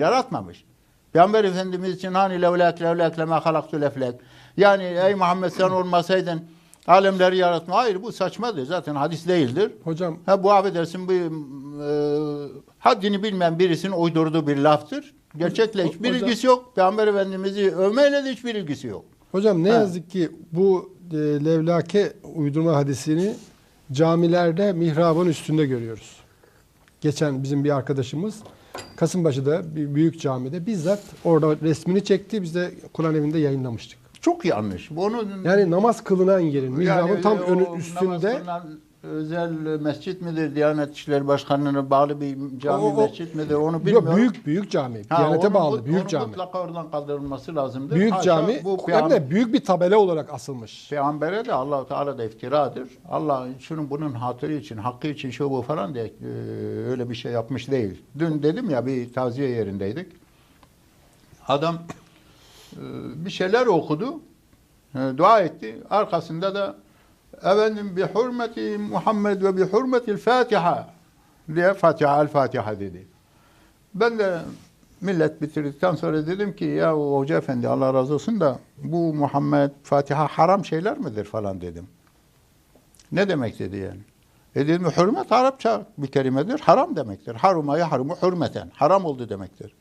Yaratmamış. Peygamber Efendimiz için hani levlek levlek leme halaktu leflek. Yani ey Muhammed sen olmasaydın alemleri yaratma. Hayır bu saçmadır. Zaten hadis değildir. Hocam Ha bu affedersin bu e, haddini bilmeyen birisinin uydurduğu bir laftır. Gerçekle hiçbir hocam- ilgisi yok. Peygamber Efendimiz'i övmeyle de hiçbir ilgisi yok. hocam ne Ha. yazık ki bu e, levlake uydurma hadisini camilerde mihrabın üstünde görüyoruz. Geçen bizim bir arkadaşımız Kasımpaşa'da bir büyük camide bizzat orada resmini çekti. Biz de Kur'an evinde yayınlamıştık. Çok yanlış. Bunu Yani namaz kılınan yerin mihrabın tam önü üstünde özel mescit midir? Diyanet İşleri Başkanlığı'na bağlı bir cami O- o- mescit midir? Onu bilmiyorum. Yok, büyük büyük cami. Ha, Diyanete onu bağlı büyük onu cami. Mutlaka oradan kaldırılması lazımdır. Büyük Haşa, cami bu hem de büyük bir tabela olarak asılmış. Peygambere de Allah Teala da iftiradır. Allah şunun bunun hatırı için, hakkı için şu bu falan diye e, öyle bir şey yapmış değil. Dün dedim ya bir taziye yerindeydik. Adam e, bir şeyler okudu. e, dua etti. Arkasında da efendim bi hürmeti Muhammed ve bi hürmetil Fatiha diye Fatiha el Fatiha dedi. Ben de millet bitirdikten sonra dedim ki ya hoca efendi Allah razı olsun da bu Muhammed Fatiha haram şeyler midir falan dedim. Ne demek dedi yani. E dedim hürmet Arapça bir kelimedir. Haram demektir. Harumaya harumu hürmeten. Haram oldu demektir.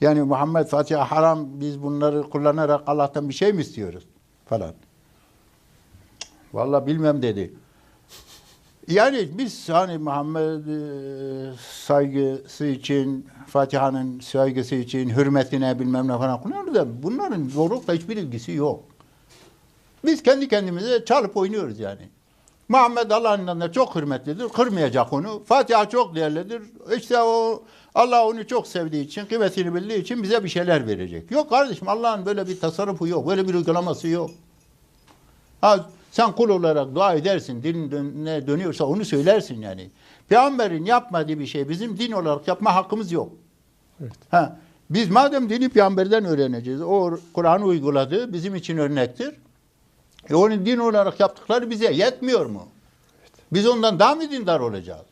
Yani Muhammed Fatiha haram biz bunları kullanarak Allah'tan bir şey mi istiyoruz falan. Vallahi bilmem dedi. Yani biz hani Muhammed e, saygısı için, Fatiha'nın saygısı için, hürmetine bilmem ne falan kullanıyoruz da bunların doğrulukla hiçbir ilgisi yok. Biz kendi kendimize çalıp oynuyoruz yani. Muhammed Allah'ın yanında çok hürmetlidir, kırmayacak onu. Fatiha çok değerlidir. İşte o Allah onu çok sevdiği için, kıymetini bildiği için bize bir şeyler verecek. Yok kardeşim Allah'ın böyle bir tasarrufu yok, böyle bir uygulaması yok. Ha, sen kul olarak dua edersin, din dön- ne dönüyorsa onu söylersin yani. Peygamberin yapmadığı bir şey bizim din olarak yapma hakkımız yok. Evet. Ha, biz madem dini peygamberden öğreneceğiz, o Kur'an'ı uyguladı, bizim için örnektir. E onun din olarak yaptıkları bize yetmiyor mu? Biz ondan daha mı dindar olacağız?